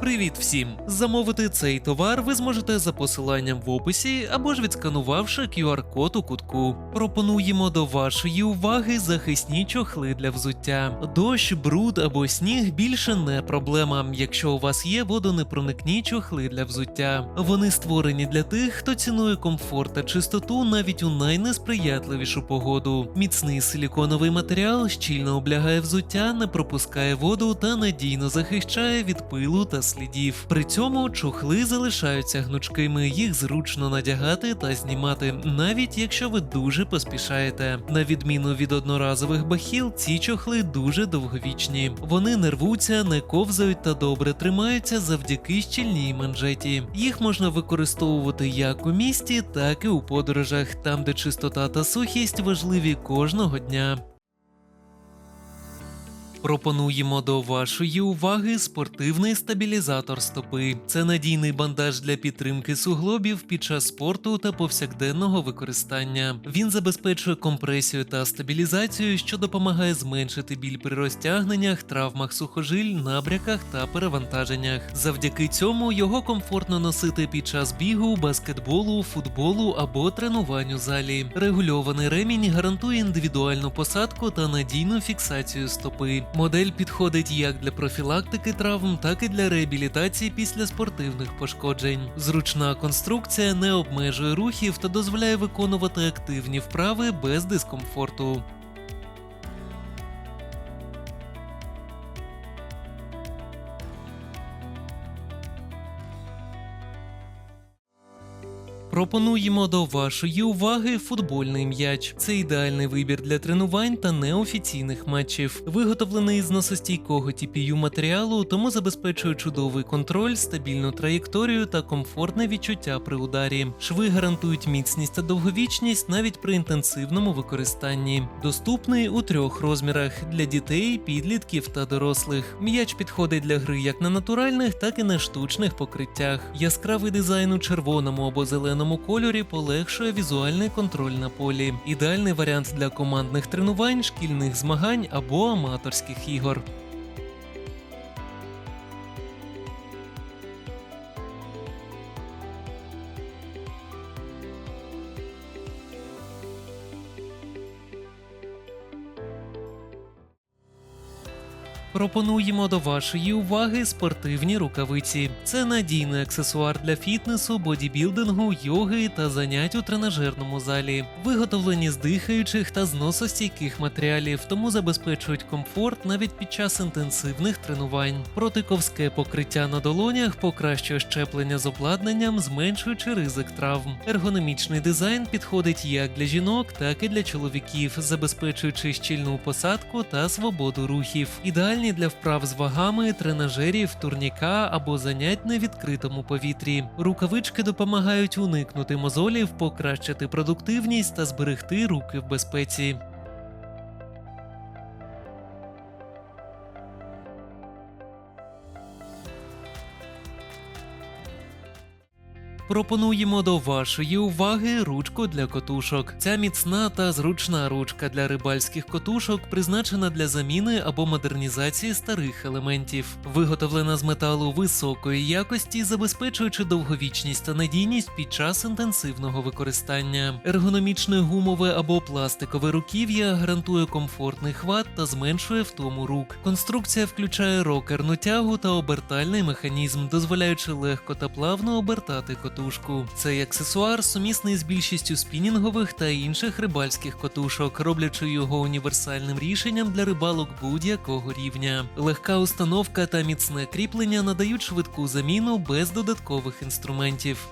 Привіт всім! Замовити цей товар ви зможете за посиланням в описі або ж відсканувавши QR-код у кутку. Пропонуємо до вашої уваги захисні чохли для взуття. Дощ, бруд або сніг більше не проблема, якщо у вас є водонепроникні чохли для взуття. Вони створені для тих, хто цінує комфорт та чистоту навіть у найнесприятливішу погоду. Міцний силіконовий матеріал щільно облягає взуття, не пропускає воду та надійно захищає від пилу та слідів. При цьому чохли залишаються гнучкими, їх зручно надягати та знімати, навіть якщо ви дуже поспішаєте. На відміну від одноразових бахіл, ці чохли дуже довговічні. Вони не рвуться, не ковзають та добре тримаються завдяки щільній манжеті. Їх можна використовувати як у місті, так і у подорожах, там де чистота та сухість важливі кожного дня. Пропонуємо до вашої уваги спортивний стабілізатор стопи. Це надійний бандаж для підтримки суглобів під час спорту та повсякденного використання. Він забезпечує компресію та стабілізацію, що допомагає зменшити біль при розтягненнях, травмах сухожиль, набряках та перевантаженнях. Завдяки цьому його комфортно носити під час бігу, баскетболу, футболу або тренувань у залі. Регульований ремінь гарантує індивідуальну посадку та надійну фіксацію стопи. Модель підходить як для профілактики травм, так і для реабілітації після спортивних пошкоджень. Зручна конструкція не обмежує рухів та дозволяє виконувати активні вправи без дискомфорту. Пропонуємо до вашої уваги футбольний м'яч. Це ідеальний вибір для тренувань та неофіційних матчів. Виготовлений з носостійкого TPU матеріалу, тому забезпечує чудовий контроль, стабільну траєкторію та комфортне відчуття при ударі. Шви гарантують міцність та довговічність навіть при інтенсивному використанні. Доступний у трьох розмірах для дітей, підлітків та дорослих. М'яч підходить для гри як на натуральних, так і на штучних покриттях. Яскравий дизайн у червоному або зеленому кольорі полегшує візуальний контроль на полі. Ідеальний варіант для командних тренувань, шкільних змагань або аматорських ігор. Пропонуємо до вашої уваги спортивні рукавиці. Це надійний аксесуар для фітнесу, бодібілдингу, йоги та занять у тренажерному залі. Виготовлені з дихаючих та зносостійких матеріалів, тому забезпечують комфорт навіть під час інтенсивних тренувань. Протиковське покриття на долонях покращує щеплення з обладнанням, зменшуючи ризик травм. Ергономічний дизайн підходить як для жінок, так і для чоловіків, забезпечуючи щільну посадку та свободу рухів. Ідеальні для вправ з вагами, тренажерів, турніка або занять на відкритому повітрі. Рукавички допомагають уникнути мозолів, покращити продуктивність та зберегти руки в безпеці. Пропонуємо до вашої уваги ручку для котушок. Ця міцна та зручна ручка для рибальських котушок призначена для заміни або модернізації старих елементів. Виготовлена з металу високої якості, забезпечуючи довговічність та надійність під час інтенсивного використання. Ергономічне гумове або пластикове руків'я гарантує комфортний хват та зменшує втому рук. Конструкція включає рокерну тягу та обертальний механізм, дозволяючи легко та плавно обертати котушку котушку. Цей аксесуар сумісний з більшістю спінінгових та інших рибальських котушок, роблячи його універсальним рішенням для рибалок будь-якого рівня. Легка установка та міцне кріплення надають швидку заміну без додаткових інструментів.